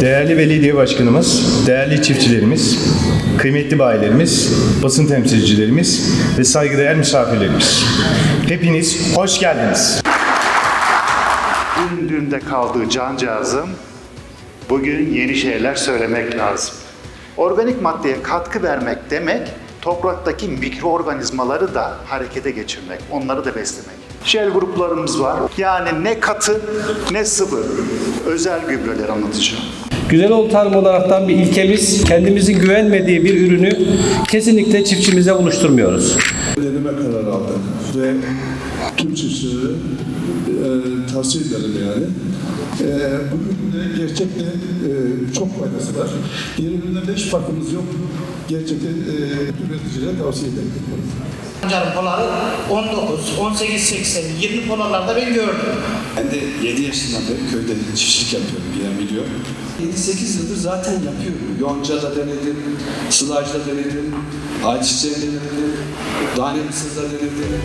Değerli belediye başkanımız, değerli çiftçilerimiz, kıymetli bayilerimiz, basın temsilcilerimiz ve saygıdeğer misafirlerimiz. Hepiniz hoş geldiniz. Dün dünde kaldığı cancağızım bugün yeni şeyler söylemek lazım. Organik maddeye katkı vermek demek topraktaki mikroorganizmaları da harekete geçirmek, onları da beslemek. Jel gruplarımız var. Yani ne katı ne sıvı. Özel gübreler anlatacağım. Güzel tarım olaraktan bir ilkemiz kendimizin güvenmediği bir ürünü kesinlikle çiftçimize buluşturmuyoruz. deneme kararı aldık ve çiftçilere e, tavsiye ederim yani. E, bugün de gerçekten e, çok faydası var. Diğer ürünlerde hiç farkımız yok. Gerçekten e, üreticilere tavsiye ederim. Pancarın poları 19, 18, 80, 20 polarlarda ben gördüm. Ben de 7 yaşından beri köyde çiftçilik yapıyorum, bilen biliyor. 7-8 yıldır zaten yapıyorum. Yonca'da denedim, Sılaj'da denedim, Ayçiçeği'nde denedim, Tane Mısır'da denedim.